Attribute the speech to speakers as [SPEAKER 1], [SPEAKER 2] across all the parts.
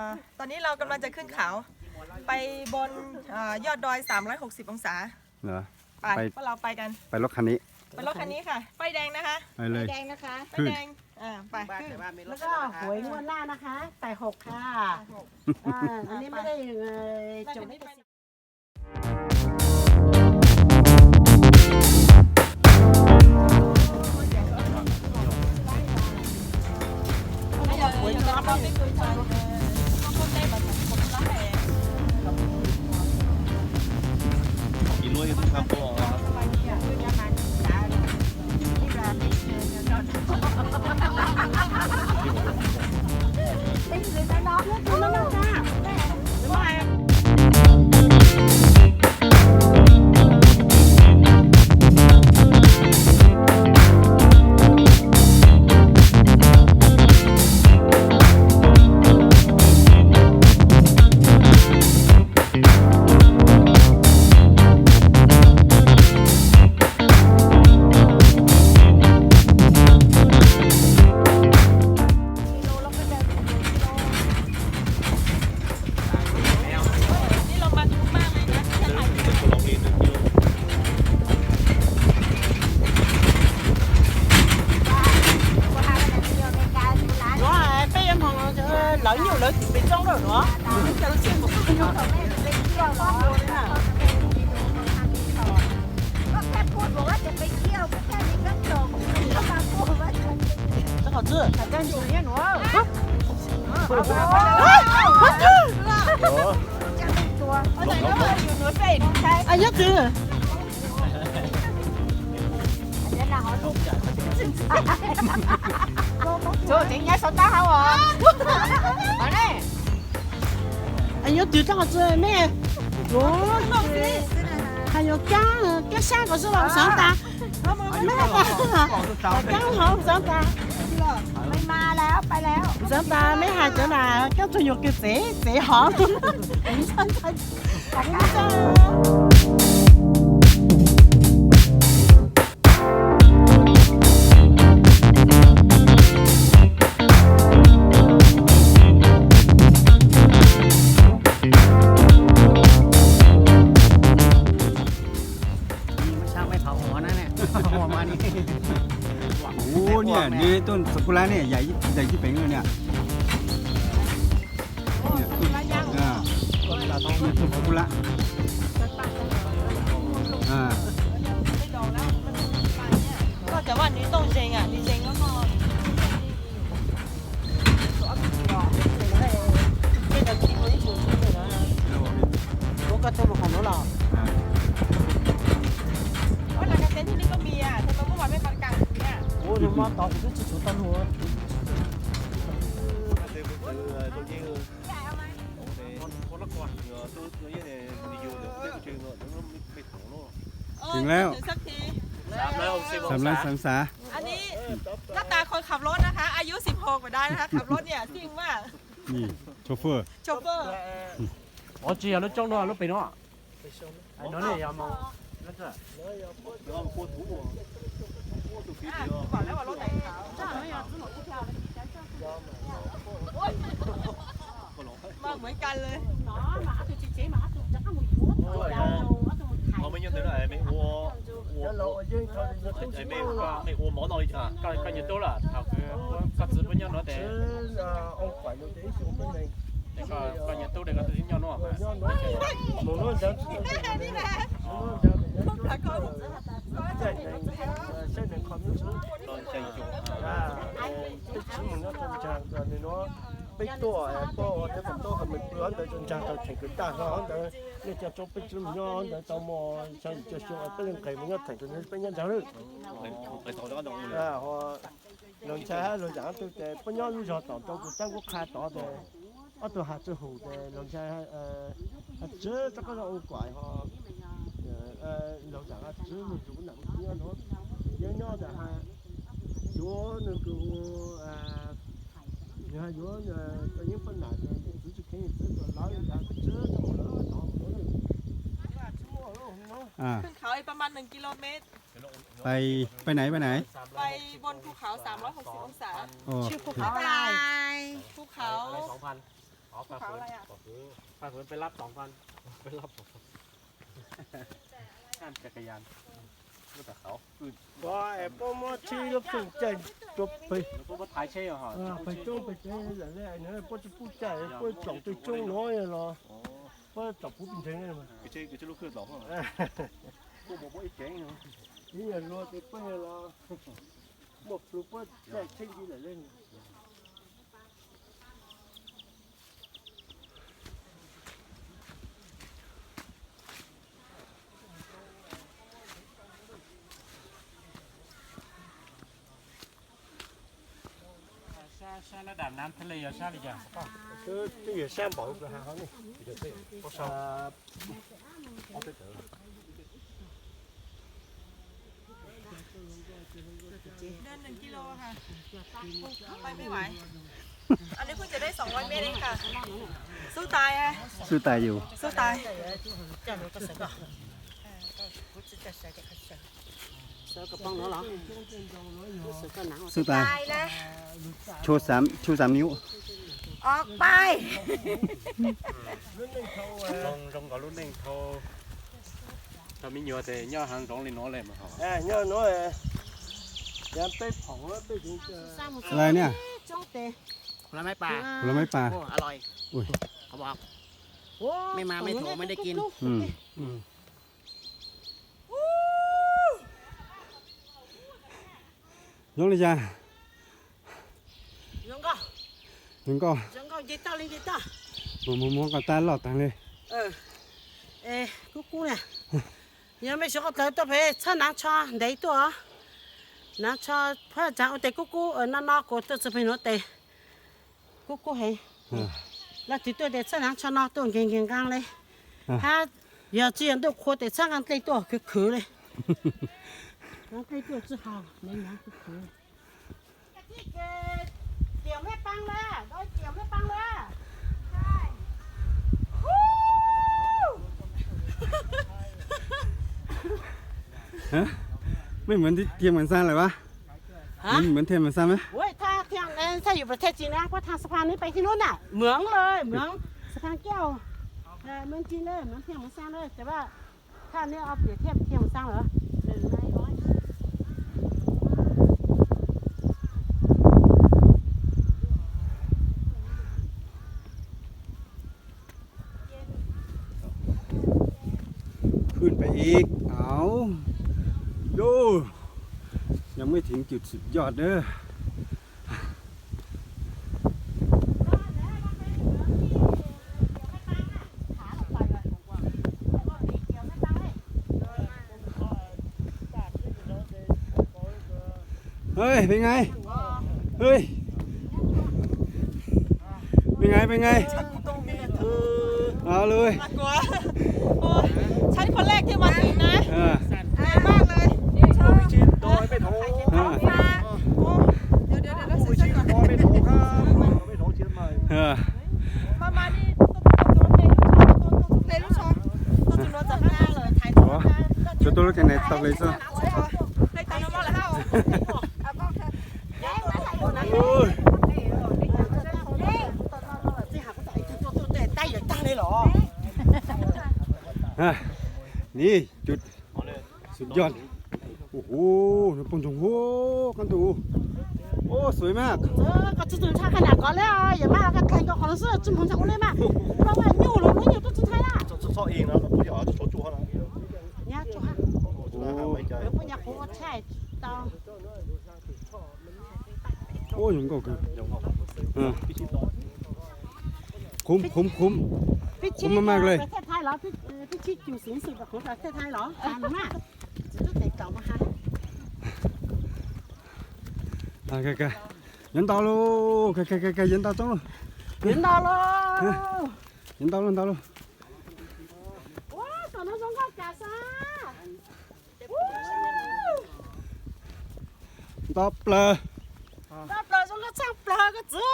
[SPEAKER 1] อ่าตอนนี้เรากำลังจะขึ้นเขา ไปบนอายอดดอย 360 องศา
[SPEAKER 2] เหรอ
[SPEAKER 1] ไป
[SPEAKER 2] ไป
[SPEAKER 1] พวกเราไปกัน
[SPEAKER 2] ไปรถคันนี้
[SPEAKER 1] ไปรถคันนี้ค่ะไฟแดงนะคะ
[SPEAKER 2] ไปเลย
[SPEAKER 3] แดงนะคะ
[SPEAKER 1] ไฟแดง อ่า ไปขึ้น
[SPEAKER 3] แล้วก็หวยงวดหน้านะคะแปดหกค่ะอ่าอันนี้ไม่ได้เอ่อจดไม่ได้
[SPEAKER 1] หวยน้ำเร 我也是看部往了 저쟁이야 썼다 하고
[SPEAKER 4] 안해 아니요
[SPEAKER 3] 둘다가 쓰네 뭐지 아니요 깡 깡샹 거 쓰라고 썼다 깡
[SPEAKER 1] 하고 썼다
[SPEAKER 2] ไม่มาแล้วไปแล้วเจ้าตาไม่หาเจ้านาก็จะยกเกษเสหอมฉันฉันขอบคุณเจ้า เนี่ยนี่ต้นซากุระ
[SPEAKER 1] เ오랫만 나 이거 진짜 좋다 너. ถึง
[SPEAKER 2] แล้
[SPEAKER 1] ว สักทีสามร้อยหก
[SPEAKER 4] สิบ
[SPEAKER 2] สามล้านสามสา
[SPEAKER 1] อันนี้หน้าตาคนขับรถนะคะ อายุ 16มาได้นะคะ ขับรถเนี่ยซิ่งมาก
[SPEAKER 2] นี่โชเฟอร์
[SPEAKER 1] โชเฟอร์
[SPEAKER 5] อ๋อเจียรถจ่องน
[SPEAKER 4] อนรถไปเนา
[SPEAKER 1] 찌
[SPEAKER 4] 야
[SPEAKER 1] 로 정도 알로 빼 노. 아니 너네 야 망. 맞 아. mà
[SPEAKER 4] mới canh lên
[SPEAKER 1] nó mà tôi chỉ chế mà tôi chắc không một chút rồi
[SPEAKER 4] 我永遠對啦，係咪我我係咪咪我摸到一下，
[SPEAKER 5] 隔隔日到啦，頭佢隔日半日攞定。那個隔日到那個
[SPEAKER 1] 最緊要
[SPEAKER 4] 攞嘛。冇攞
[SPEAKER 6] 就。你咧？冇攞就。xây nền khó miếu xuống còn xây chủ à tích chí mình nó thành trang rồi thì nó bích tổ ấy bộ thì phần tổ phần mình bữa tới chân trang tới thành cái ta nó tới nên cho cho bích chúng
[SPEAKER 4] nó tới tao mò cho cho
[SPEAKER 6] cho bên lên cái mình nó thành cái bên nhân giáo được phải tổ nó đồng à họ lần xe lần giảng tôi cái bên nhau lúc giờ tổ tôi cũng tăng quốc khai tổ rồi ở tổ hạt tôi hủ rồi lần xe ờ chứ chắc có đâu quải họ nó nhớ nhớ là hai chúa nên cứ à nhớ chúa là có những phần nào là chú chỉ khen chú là nói là chứ nó một lỡ nó một
[SPEAKER 2] lỡ à
[SPEAKER 1] ขึ้นเขาไปประมาณ 1 กิโลเมตร
[SPEAKER 2] ไปไปไหนไปไหน
[SPEAKER 1] ไปบนภูเขา 360 องศา
[SPEAKER 2] โอ้
[SPEAKER 3] ชื่อภูเขาอะไร
[SPEAKER 1] ภูเขา
[SPEAKER 5] สองพันอ๋อปลาเฟิร์นปลาเฟิร์ไปรับสองพันไปรับสองพันห้ามจักรยาน มาแต่เขา
[SPEAKER 6] อืม Rồi, bố mô chi lúc phụ chạy chụp bị
[SPEAKER 5] แล้วก็มาถ่ายเช่เหรอ
[SPEAKER 6] à, phải chung phải chơi là lẽ nữa bố chú phụ chạy bố chọc tôi chung nói là อ๋อ bố chọc phụ bình thường này mà กูเช่
[SPEAKER 4] กูเช่ลูกขึ้น
[SPEAKER 6] สองเหรอ กูบอกว่าไอ้เจ๋งเห
[SPEAKER 5] ร
[SPEAKER 4] อ
[SPEAKER 6] นี่ยรอติดไปแล้วหมดลูกบอลแจกเช่นนี้แหละเล่น
[SPEAKER 5] ใช่ระดับน้ำทะเลอะใช่หรือยัง
[SPEAKER 6] 这这也三宝不还好呢，比较对，不少。哦，对的。
[SPEAKER 1] เดินหนึ่งกิโลค่ะ ไปไม่ไหว อันนี้เพิ่งจะได้ 200 เมตรเองค่ะ สู้ตายอะ
[SPEAKER 2] สู้ตายอยู่
[SPEAKER 1] สู้ตาย
[SPEAKER 3] เสื
[SPEAKER 2] ออ
[SPEAKER 7] ตาย
[SPEAKER 2] โชว์สามชูสามนิ้ว
[SPEAKER 7] ออกไป
[SPEAKER 5] trong trong có lúc nên thô tao mới nhựa thì nhớ hàng trong lên nó lên mà họ เอ้ยเนาะเนาะเอ้ยยั
[SPEAKER 6] นไปผงแล้วไปถึง
[SPEAKER 2] อะไรเนี่ย
[SPEAKER 3] จ้องเตะ
[SPEAKER 8] ผลไม้ป่า
[SPEAKER 2] ผลไม้ป่า
[SPEAKER 8] อร่อย
[SPEAKER 2] อุ้ย
[SPEAKER 8] เขาบอก ไม่มาไม่ถูกไม่ได้กิน
[SPEAKER 2] อืม ยกเลยจ้า
[SPEAKER 3] giống co
[SPEAKER 2] ถึงก็
[SPEAKER 3] giống co gì ta lên gì ta
[SPEAKER 2] มองมองกับตาหลอดตังเลย
[SPEAKER 3] ờ ê cú cú nè nhớ mấy số tới tôi phải chân nắng cho đấy tôi à nắng cho phải chẳng ở cú cú ở nó nó của tôi sẽ phải nó tệ cú cú hay
[SPEAKER 2] อ่า
[SPEAKER 3] là thì tôi để chân nắng cho nó tôi geng geng gang lên
[SPEAKER 2] À.
[SPEAKER 3] ha giờ chỉ tôi khô để chân nắng tây tôi cái khử lên nó tây tôi chỉ hào nên nó cái khử tiểu mấy băng ra đôi tiểu mấy băng ra
[SPEAKER 2] ฮะไม่เหมือนที่เทียมเหมือนซ่านเลยวะ
[SPEAKER 3] ฮะ
[SPEAKER 2] มันเหมือนเทียมเหมือนซ่านไหม
[SPEAKER 3] โอ้ยถ้าเที่ยงเอ้ยถ้าอยู่ประเทศจีนนะก็ทางสะพานนี้ไปที่นู้นน่ะ เหมืองเลยเหมืองสะพานแก้วเออเหมืองจีนเลยเหมืองเทียมเหมือนสร้างเลยแต่ว่าถ้าเนี่ยเอาเปรียบเทียบเทียมเหมือนสร้างเหรอหนึ่งในร้อย
[SPEAKER 2] ขึ้นไป อีก เอาดู ยังไม่ถึงจุดสุดยอดเด้อเฮ้ย เป็นไง เฮ้ย เป็นไง เป็นไง เอาเลย
[SPEAKER 1] น่ากลัวโอ้ย ฉันคนแรกที่มาถึงนะ
[SPEAKER 2] เออ
[SPEAKER 1] อายมากเลยชอบ
[SPEAKER 6] โดยไม่โทร
[SPEAKER 2] เออ
[SPEAKER 1] โอ้เดี๋ยวเดี๋ยวเดี๋ยวเซ็นก่อน
[SPEAKER 6] โดยไม่โทรครับไม่โทรเชียงใหม่
[SPEAKER 2] เออ
[SPEAKER 1] มามานี่ตัวตัวตัวเพลงลูกชอบตัวตัวเพลงลูกชอบตัวจุดโน้ตจากหน้าเลยถ่ายตัว
[SPEAKER 2] Cho tôi lúc cái này tập lấy sao?
[SPEAKER 1] ให้ตามน้ำมันแล้ว
[SPEAKER 2] Ôi.
[SPEAKER 3] ที่หาก็แต่ตัวตัวแต่ใต้อย่างตั้งเลยเหรอ
[SPEAKER 2] À, นี่จุดสุดยอด โอ้โหน้ำปงจงโหกันตูโอ้ สวยมาก
[SPEAKER 3] เออก็จะถึงชาขนาดก่อนแล้วอย่ามากันแข่กัของเสื้อจุดมของชาวเลยมาเพราะว่าอยู่ลงไม่อยู่ต้องจุดไทยล่ะ
[SPEAKER 4] จะชอเองนะผู้
[SPEAKER 3] ยหญ่จะชอ
[SPEAKER 4] บจุ่เขาน
[SPEAKER 3] เนี่ยจุ่ฮะ
[SPEAKER 4] โอ้แล้
[SPEAKER 3] วผู้ใหญ่โคตใช่ตอง
[SPEAKER 2] โอ้ยงก็คือ
[SPEAKER 4] น
[SPEAKER 2] คุ้มคุ้มคุ้มคุ้มมากเลย
[SPEAKER 3] พี่เอ่อพี่ชิดอยู่สูงสุดของประเทศไทยเหรอจานมากจะต้องแต่ต่อมาฮะ
[SPEAKER 2] à kìa kìa dẫn tao luôn kìa kìa kìa kìa dẫn tao xuống luôn
[SPEAKER 3] ถึงดาวโล
[SPEAKER 2] dẫn tao luôn tao luôn
[SPEAKER 3] ว้าตอนนั้นต้องก็จ่าซา
[SPEAKER 2] top lờ
[SPEAKER 3] ปลาปลาต้องก็ช่างปลาก็เจอ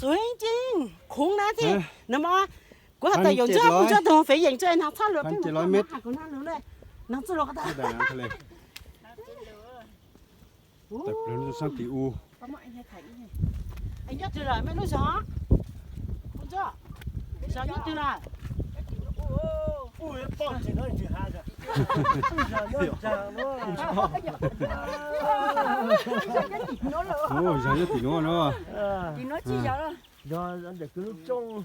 [SPEAKER 3] สวยจริงคุ้งนะที่ nó mà của họ ta dùng cho không cho tôi phải dành cho anh học thoát luôn cái mà nó học của nó nữa đây. Nó cho nó
[SPEAKER 2] cái đó tập lớn sang tỷ u.
[SPEAKER 3] Anh nhớ từ mấy nó gió? Không cho gió nhớ từ
[SPEAKER 2] lại ui bọn chỉ nói chuyện rồi? Ôi, giờ nhất thì ngon
[SPEAKER 6] đó.
[SPEAKER 7] Thì nó chỉ giờ đó.
[SPEAKER 6] Giờ anh để cứ lúc
[SPEAKER 2] trong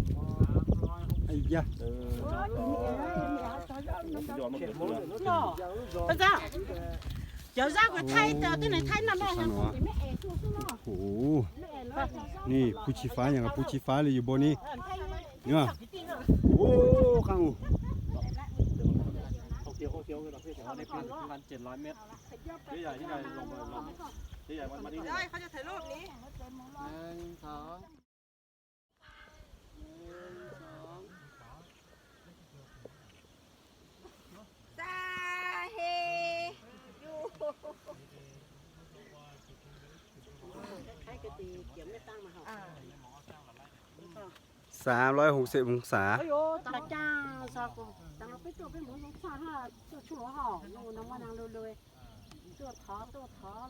[SPEAKER 5] ที่ใหญ่ที่ใหญ่ลงมาลงที่ใหญ่วันมาที่นี่
[SPEAKER 1] ได้เขาจะถ่ายรูปนี้
[SPEAKER 8] หนึ่งสอง
[SPEAKER 7] ta
[SPEAKER 2] สามร้อยหกสิบองศา
[SPEAKER 3] ôi ô ta cha sao cô ta nó biết tôi biết muốn nó xa ha tôi chua hỏ nó nó mà đang lôi lôi tôi thó tôi thó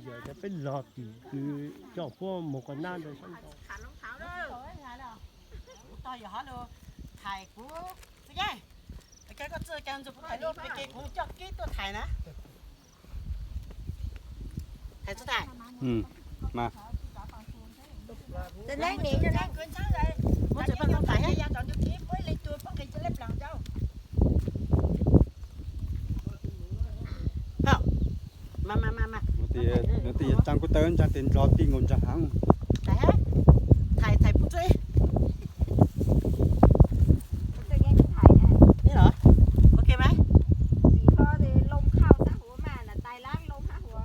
[SPEAKER 1] เดี๋ยวจะ
[SPEAKER 4] เป็นหลอดคือเจ้าพ่อหมก
[SPEAKER 3] กันหน้าเลยขาลงเท้าเด้ต่ออย่าฮะเลยถ่าย
[SPEAKER 7] กูสิแก
[SPEAKER 3] แกก็เจอกันจะถ่ายรูป
[SPEAKER 5] ไปเกกูจอกกี้ตัวถ่ายนะถ่าย
[SPEAKER 6] จะถ่ายอืมมาจะเล่น
[SPEAKER 3] หนีจะเล่นเกินช้างเลยมันจะเป็นต้องถ่าย
[SPEAKER 2] ให้ยา
[SPEAKER 7] ตอนยุคนี้เว้
[SPEAKER 3] ยเลยตั
[SPEAKER 7] วป้องกันจะเล็บหลั
[SPEAKER 3] ง mà mà mà
[SPEAKER 2] เดี๋ยวเดี๋ยวตีจังก็ เตินจะตินรอตีงนจะหัง
[SPEAKER 3] thải hết thải thải bút chơi
[SPEAKER 7] tôi nghe cái thải nè
[SPEAKER 3] đấy hả ok mấy
[SPEAKER 7] chỉ có thì lông khao xã hủa mà là tay lát lông há hủa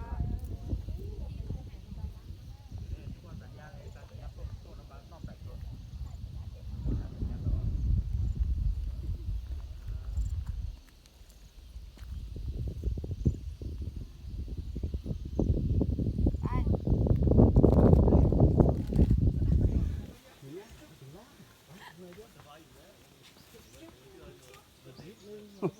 [SPEAKER 2] เฮ้ย
[SPEAKER 3] ở đây tôi có tôi chỉ có sẵn ở chỉ có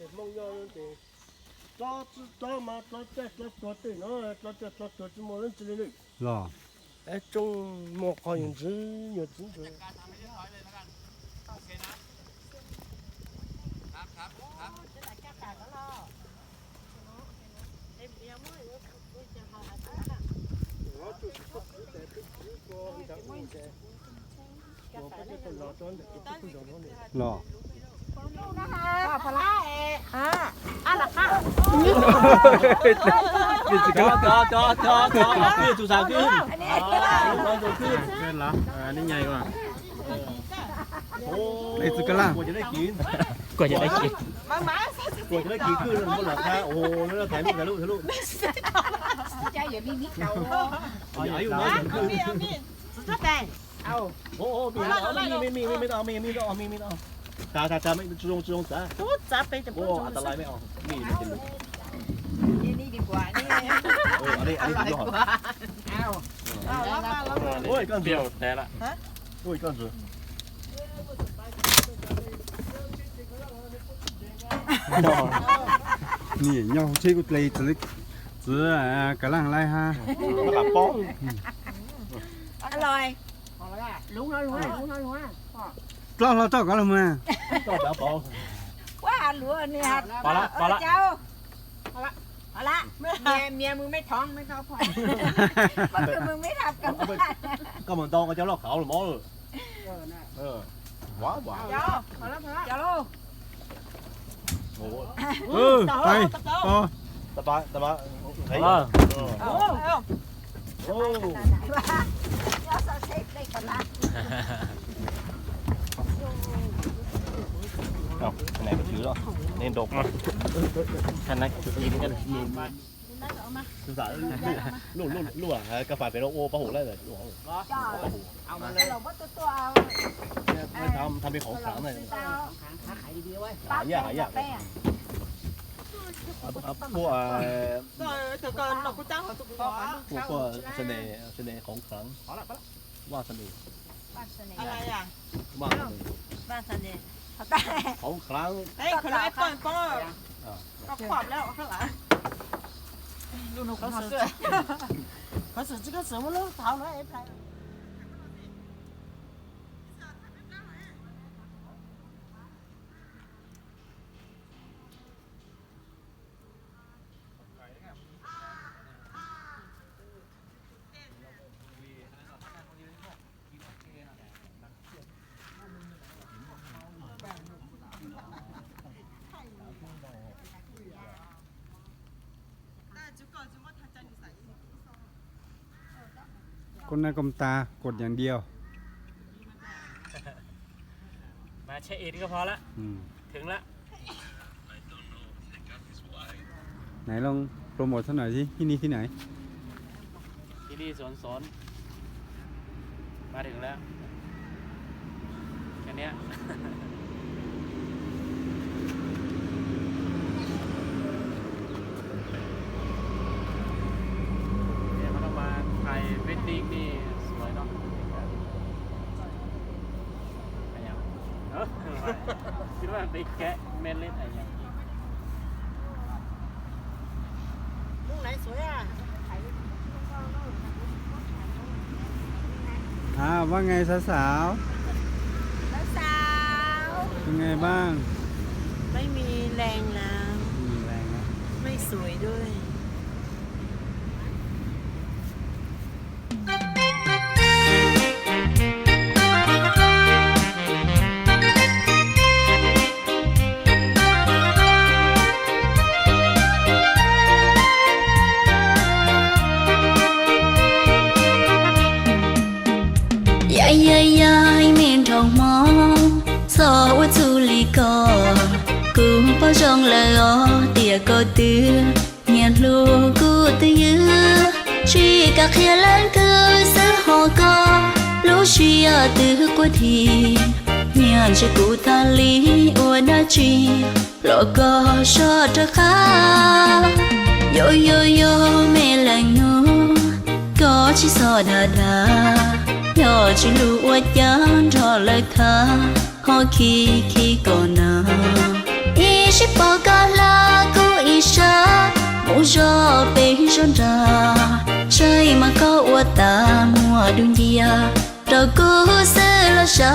[SPEAKER 2] ยงเลยหายงแอะ
[SPEAKER 6] cho sự để mong nhau luôn thì cho cho mà cho cho cho cho tự nó cho cho cho cho chúng นะคะ
[SPEAKER 2] พอเะอ่า
[SPEAKER 3] อะละค่ะ
[SPEAKER 5] จอจอจอจอจอขึ้นจุสาขึ้น
[SPEAKER 4] อันนี้จุขึ้น
[SPEAKER 5] ขึ้นเหรออันนี้ใหญ่กว่า
[SPEAKER 4] โอ
[SPEAKER 2] สุกล่า
[SPEAKER 4] กว่าจะได้กิน
[SPEAKER 5] กว่าจะได้กิน
[SPEAKER 1] มามาก
[SPEAKER 4] ว่าจะได้กินขึ้นมันก็หลอกนะโอ้โหแล้วถ่ายรูปถ่ายรูปถ่ายรูป
[SPEAKER 7] เจ้าอย่ามีมิด
[SPEAKER 4] เก่าอ๋ออย่าอยู่นะ
[SPEAKER 1] มีมีสุดยอแต่เอา
[SPEAKER 4] โอ้โหมีมีมีมีไม่ต้องมีมีต้องมีมีต้อง ตาตาตาไม่จงจงตา
[SPEAKER 3] ตุ๊ดจับไปจะ
[SPEAKER 4] โอ้อันตรายไม่ออานี่มันจะลุ
[SPEAKER 7] กนี่นี่ดีกว่านี่
[SPEAKER 4] เอออันนี้อันนี้ดีกว่าเอา
[SPEAKER 1] เอาแล้วมาแล้วมา
[SPEAKER 4] โอ้ยก้อน
[SPEAKER 5] เบี้ยวแต่ละฮะ
[SPEAKER 4] โอ้ยก้อนเสือ
[SPEAKER 2] นี่ย่อใช้กุเล
[SPEAKER 4] ยตลิกเสือ
[SPEAKER 3] กระลังไรฮะ
[SPEAKER 2] กระลัง
[SPEAKER 4] ป้องอร่อย
[SPEAKER 7] รู้แล้ว
[SPEAKER 5] รู้เล้วรู้แล้ว
[SPEAKER 7] รู้แล้ว mẹ mừng mấy thon mấy thon phải Mà cứ mừng mấy thập cầm
[SPEAKER 4] ก็เหมือนตองกับเจ้าลอกเขาหรือมอเลยเออว้าวว้าว
[SPEAKER 7] Cháu Cháu luôn
[SPEAKER 4] โอ้โห
[SPEAKER 2] ừ tay to
[SPEAKER 4] สบายสบายเฮ้ย
[SPEAKER 5] เออ
[SPEAKER 4] โอ้
[SPEAKER 1] เอา
[SPEAKER 4] โอ้
[SPEAKER 7] Cháu sao xếp đây còn lá
[SPEAKER 4] เอา ไหนไปถือหรอเน้นดก
[SPEAKER 5] ท่านนักกินกัน
[SPEAKER 4] คือสารลูกลูกลูกอะกาแฟเป็นโอปะหูได้เลยลูก
[SPEAKER 7] Trời
[SPEAKER 5] เอามาเล
[SPEAKER 7] Cái
[SPEAKER 5] ย
[SPEAKER 7] lồng bắt tôi tôi ao
[SPEAKER 4] ไม่ทำทำเป็นของขลังเลย
[SPEAKER 7] Tao
[SPEAKER 4] หายากหายาก
[SPEAKER 7] Bé
[SPEAKER 4] พวก
[SPEAKER 1] rồi từ từ nó cũng trắng hỏi tụi con
[SPEAKER 4] พวกพวกเสน่ห์เสน่ห์ของขลังว่าเสน่ห์
[SPEAKER 7] Ba sợi này
[SPEAKER 1] อะไรอะ
[SPEAKER 4] ว่าเสน่ห์
[SPEAKER 7] Ba sợi này Thật ta
[SPEAKER 4] เขาครั้ง
[SPEAKER 1] เฮ้ยคนไอ้ปอนปอนก็ขวบแล้วข้างหลังลูกนูเขาเสือ
[SPEAKER 3] เขาเสือจะก็เสื
[SPEAKER 2] อ
[SPEAKER 3] มาลูกเท้าเลยไอ้ไพ
[SPEAKER 2] นหน้ากลมตากดอย่างเดียว
[SPEAKER 5] มาเช็คอินก็พอละ
[SPEAKER 2] อืม
[SPEAKER 5] ถึงละ
[SPEAKER 2] ไหนลองโปรโมทสักหน่อยสิที่นี่ที่ไหน
[SPEAKER 5] ที่นี่สวนสนมาถึงแล้วแค่เนี้ยเนี่ยเขาต้องมาถ่ายเวดดิ้งนี่สวยเนาะอะไรอย่างเออ คิดว่าไปแกะเมนเล่นอะไรอย่าง
[SPEAKER 3] Lúc này suối à?
[SPEAKER 2] อ่าว่าไงสาว
[SPEAKER 7] Nó sao
[SPEAKER 2] ๆเป็นไงบ้าง
[SPEAKER 3] ไม่มีแรงแล้ว
[SPEAKER 2] มีแรงนะ
[SPEAKER 3] ไม่สวยด้วย
[SPEAKER 9] ย อหอก็ลูกชียตือกว่าทีเนี่ยจะกูทาลีอวดาจีโลก็ชอตะคาโยโยโยเมลังนูก็ชิสอดาดา nhỏ chỉ lũ ở chán trò lời khá họ khi khi còn nào ý chỉ bao cả là cô ý xa mũ gió bê rôn ra chơi mà có ua ta mùa đường dia đâu cô sẽ là xa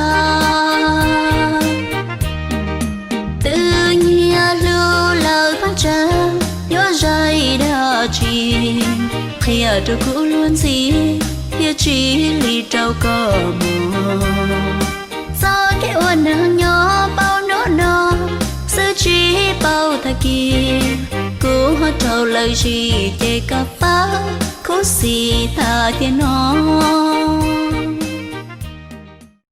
[SPEAKER 9] tự nhiên lưu lời quan trọng nhớ dây đã chìm. Khi ở đâu cũng luôn gì phía chỉ lì trâu cỏ mồ cái ôn nắng nhỏ bao nốt nó sư chỉ bao thà kia cố hết trâu lời gì chê cà phá cố สีตาเทียนน้อง